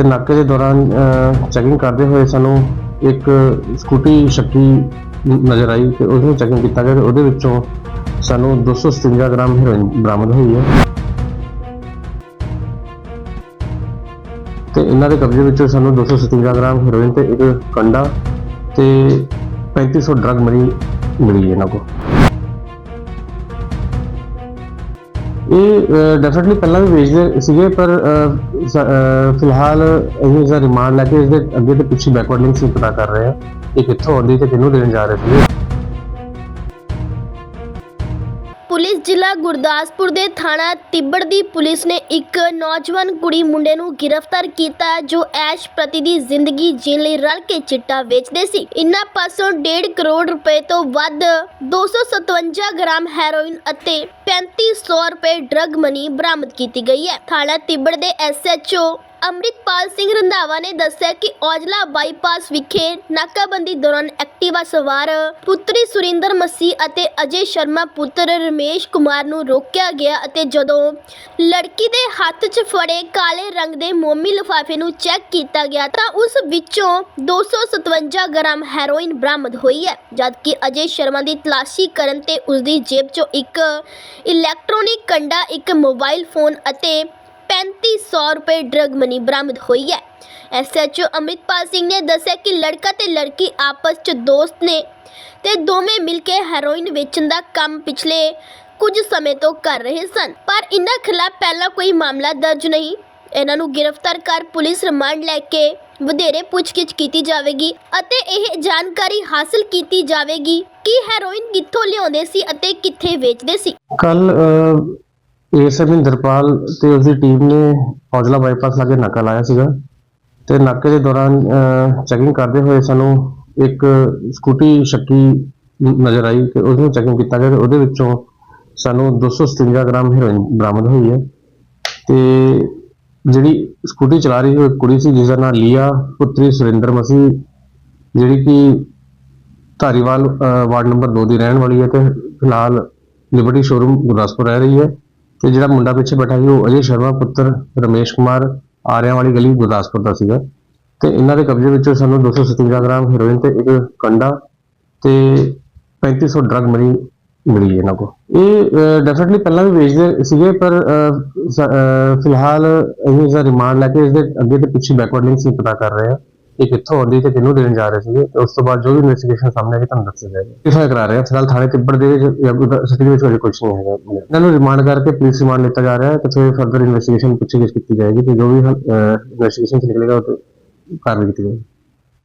ਤੇ ਨਾਕੇ ਦੇ ਦੌਰਾਨ ਚੈਕਿੰਗ ਕਰਦੇ ਹੋਏ ਸਾਨੂੰ ਇੱਕ ਸਕੂਟੀ ਸ਼ੱਕੀ ਨਜ਼ਰ ਆਈ ਤੇ ਉਸ ਨੂੰ ਚੈਕਿੰਗ ਕੀਤਾ ਗਿਆ ਤੇ ਉਹਦੇ ਵਿੱਚੋਂ ਸਾਨੂੰ 257 ਗ੍ਰਾਮ ਹੈਰੋਇਨ ਬਰਾਮਦ ਹੋਈ ਹੈ। ਤੇ ਇਹਨਾਂ ਦੇ ਕਬਜ਼ੇ ਵਿੱਚੋਂ ਸਾਨੂੰ 257 ਗ੍ਰਾਮ ਹੈਰੋਇਨ ਤੇ ਇੱਕ ਕੰਡਾ ਤੇ 3500 ਡਰਗ ਮਰੀ ਮਿਲੀ ਇਹਨਾਂ ਕੋਲ। ਇਹ ਡੈਫੀਨਿਟਲੀ ਪਹਿਲਾਂ ਵੀ ਵੇਚਦੇ ਸੀਗੇ, ਪਰ ਫਿਲਹਾਲ ਅਸੀਂ ਇਸ ਰਿਮਾਂਡ ਲੈ ਕੇ ਇਸ ਦੇ ਅੱਗੇ ਤੇ ਪਿੱਛੇ ਬੈਕਵਰਡ ਲਿੰਕਸ ਪਤਾ ਕਰ ਰਹੇ ਹਾਂ ਇਹ ਕਿੱਥੋਂ ਆਉਂਦੀ ਤੇ ਕਿਹਨੂੰ ਦੇਣ ਜਾ ਰਹੇ ਸੀਗੇ। ਪੁਲਿਸ ਜ਼ਿਲ੍ਹਾ ਗੁਰਦਾਸਪੁਰ ਦੇ ਥਾਣਾ ਤਿੱਬੜ ਦੀ ਪੁਲਿਸ ਨੇ ਇੱਕ ਨੌਜਵਾਨ ਕੁੜੀ ਮੁੰਡੇ ਨੂੰ ਗ੍ਰਿਫਤਾਰ ਕੀਤਾ ਜੋ ਐਸ਼ ਪ੍ਰਤੀ ਦੀ ਜ਼ਿੰਦਗੀ ਜੀਣ ਲਈ ਰਲ ਕੇ ਚਿੱਟਾ ਵੇਚਦੇ ਸੀ। ਇਨ੍ਹਾਂ ਪਾਸੋਂ 1.5 ਕਰੋੜ ਰੁਪਏ ਤੋਂ ਵੱਧ 257 ਗ੍ਰਾਮ ਹੈਰੋਇਨ ਅਤੇ 3500 ਰੁਪਏ ਡਰਗ ਮਨੀ ਬਰਾਮਦ ਕੀਤੀ ਗਈ ਹੈ। ਥਾਣਾ ਤਿੱਬੜ ਦੇ ਐਸਐਚਓ ਅੰਮ੍ਰਿਤਪਾਲ ਸਿੰਘ ਰੰਧਾਵਾ ਨੇ ਦੱਸਿਆ ਕਿ ਔਜਲਾ ਬਾਈਪਾਸ ਵਿਖੇ ਨਾਕਾਬੰਦੀ ਦੌਰਾਨ ਐਕਟਿਵਾ ਸਵਾਰ ਪੁੱਤਰੀ ਸੁਰਿੰਦਰ ਮਸੀਹ ਅਤੇ ਅਜੇ ਸ਼ਰਮਾ ਪੁੱਤਰ ਰਮੇਸ਼ ਕੁਮਾਰ ਨੂੰ ਰੋਕਿਆ ਗਿਆ ਅਤੇ ਜਦੋਂ ਲੜਕੀ ਦੇ ਹੱਥ 'ਚ ਫੜੇ ਕਾਲੇ ਰੰਗ ਦੇ ਮੋਮੀ ਲਿਫਾਫੇ ਨੂੰ ਚੈੱਕ ਕੀਤਾ ਗਿਆ ਤਾਂ ਉਸ ਵਿੱਚੋਂ 257 ਗ੍ਰਾਮ ਹੈਰੋਇਨ ਬਰਾਮਦ ਹੋਈ ਹੈ, ਜਦਕਿ ਅਜੇ ਸ਼ਰਮਾ ਦੀ ਤਲਾਸ਼ੀ ਕਰਨ ਤੇ ਉਸ ਦੀ ਜੇਬ 'ਚੋਂ ਇੱਕ ਇਲੈਕਟ੍ਰੋਨਿਕ ਕੰਡਾ, ਇੱਕ ਮੋਬਾਈਲ ਫੋਨ ਅਤੇ 3500 ਰੁਪਏ ਡਰਗ ਮਨੀ ਬਰਾਮਦ ਹੋਈ ਹੈ। ਐਸਐਚਓ ਅਮਰਿਤਪਾਲ ਸਿੰਘ ਨੇ ਦੱਸਿਆ ਕਿ ਲੜਕਾ ਤੇ ਲੜਕੀ ਆਪਸ 'ਚ ਦੋਸਤ ਨੇ ਤੇ ਦੋਵੇਂ ਮਿਲ ਕੇ ਹੈਰੋਇਨ ਵੇਚਣ ਦਾ ਕੰਮ ਪਿਛਲੇ ਕੁਝ ਸਮੇਂ ਤੋਂ ਕਰ ਰਹੇ ਸਨ। ਪਰ ਇਹਨਾਂ ਖਿਲਾਫ ਪਹਿਲਾਂ ਕੋਈ ਮਾਮਲਾ ਦਰਜ ਨਹੀਂ। ਇਹਨਾਂ ਨੂੰ ਗ੍ਰਿਫਤਾਰ ਕਰ ਪੁਲਿਸ ਰਿਮਾਂਡ ਲੈ ਕੇ ਵਧੇਰੇ ਪੁੱਛਗਿੱਛ ਕੀਤੀ ਜਾਵੇਗੀ ਅਤੇ ਇਹ ਜਾਣਕਾਰੀ ਹਾਸਲ ਕੀਤੀ ਜਾਵੇਗੀ ਕਿ ਹੈਰੋਇਨ ਕਿੱਥੋਂ ਲਿਆਉਂਦੇ ਸੀ ਅਤੇ ਕਿੱਥੇ ਵੇਚਦੇ ਸੀ। ਕੱਲ ਏਐਸਐਮ ਇੰਦਰਪਾਲ ਤੇ ਉਸ ਦੀ ਟੀਮ ਨੇ ਔਜਲਾ ਬਾਈਪਾਸ ਲਾਗੇ ਨਾਕਾ ਲਾਇਆ ਸੀਗਾ ਤੇ ਨਾਕੇ ਦੇ ਦੌਰਾਨ ਚੈਕਿੰਗ ਕਰਦੇ ਹੋਏ ਸਾਨੂੰ ਇੱਕ ਸਕੂਟੀ ਸ਼ੱਕੀ ਨਜ਼ਰ ਆਈ ਤੇ ਉਸ ਨੂੰ ਚੈਕਿੰਗ ਕੀਤਾ ਗਿਆ ਤੇ ਉਹਦੇ ਵਿੱਚੋਂ ਸਾਨੂੰ 257 ਗ੍ਰਾਮ ਹੈਰੋਇਨ ਬਰਾਮਦ ਹੋਈ ਹੈ ਤੇ ਜਿਹੜੀ ਸਕੂਟੀ ਚਲਾ ਰਹੀ ਉਹ ਇੱਕ ਕੁੜੀ ਸੀ ਜਿਸ ਦਾ ਨਾਮ ਲੀਆ, ਪੁੱਤਰੀ ਸੁਰਿੰਦਰ ਮਸੀਹ ਜਿਹੜੀ ਕਿ ਧਾਰੀਵਾਲ ਵਾਰਡ ਨੰਬਰ 2 ਦੀ ਰਹਿਣ ਵਾਲੀ ਹੈ ਤੇ ਫਿਲਹਾਲ ਲਿਬਰਟੀ ਸ਼ੋਰੂਮ ਗੁਰਦਾਸਪੁਰ ਰਹਿ ਰਹੀ ਹੈ। ਤੇ ਜਿਹੜਾ ਮੁੰਡਾ ਪਿੱਛੇ ਬੈਠਾ ਸੀ, ਉਹ ਅਜੇ ਸ਼ਰਮਾ ਪੁੱਤਰ ਰਮੇਸ਼ ਕੁਮਾਰ ਆਰਿਆਂ ਵਾਲੀ ਗਲੀ ਗੁਰਦਾਸਪੁਰ ਦਾ ਸੀਗਾ। ਤੇ ਇਹਨਾਂ ਦੇ ਕਬਜ਼ੇ ਵਿੱਚੋਂ ਸਾਨੂੰ 257 ਗ੍ਰਾਮ ਹੈਰੋਇਨ ਤੇ ਇੱਕ ਕੰਡਾ ਤੇ 3500 ਡਰਗ ਮਰੀ, ਮਿਲੀ ਹੈ ਇਹਨਾਂ ਕੋਲ। ਇਹ ਡੈਫੀਨਿਟਲੀ ਪਹਿਲਾਂ ਵੀ ਵੇਚਦੇ ਸੀਗੇ, ਪਰ ਫਿਲਹਾਲ ਅਸੀਂ ਇਸ ਰਿਮਾਂਡ ਲੈ ਕੇ ਇਸ ਦੇ ਅੱਗੇ ਤੇ ਪਿੱਛੇ ਬੈਕਵਰਡ ਲਿੰਕਸ ਨੂੰ ਪਤਾ ਕਰ ਰਹੇ ਹਾਂ। ਇਹ ਕਿੱਥੋਂ ਆਉਂਦੀ ਤੇ ਕਿਹਨੂੰ ਦੇਣ ਜਾ ਰਹੇ ਸੀਗੇ? ਤੇ ਉਸ ਤੋਂ ਬਾਅਦ ਜੋ ਵੀ ਇਨਵੈਸਟੀਗੇਸ਼ਨ ਸਾਹਮਣੇ ਆਏਗੀ ਤੁਹਾਨੂੰ ਦੱਸਿਆ ਜਾਏਗਾ ਕਿਫਾਇ ਕਰਾ ਰਹੇ ਹਾਂ ਫਿਲਹਾਲ ਥਾਣੇ ਤਿੱਬੜ ਦੇ ਵਿੱਚ ਸਿਟੀ ਵਿੱਚ ਕੋਈ ਕੁਝ ਨਹੀਂ ਹੈਗਾ। ਇਹਨਾਂ ਨੂੰ ਰਿਮਾਂਡ ਕਰਕੇ ਪੁਲਿਸ ਰਿਮਾਂਡ ਲਿੱਤਾ ਜਾ ਰਿਹਾ ਹੈ, ਤੇ ਫਿਰ ਫਰਦਰ ਇਨਵੈਸਟੀਗੇਸ਼ਨ ਪੁੱਛਗਿੱਛ ਕੀਤੀ ਜਾਏਗੀ, ਤੇ ਜੋ ਵੀ ਇਨਵੈਸਟੀਗੇਸ਼ਨ ਨਿਕਲੇਗਾ ਉਹ ਕਾਰਵਾਈ ਕੀਤੀ ਜਾਏਗੀ।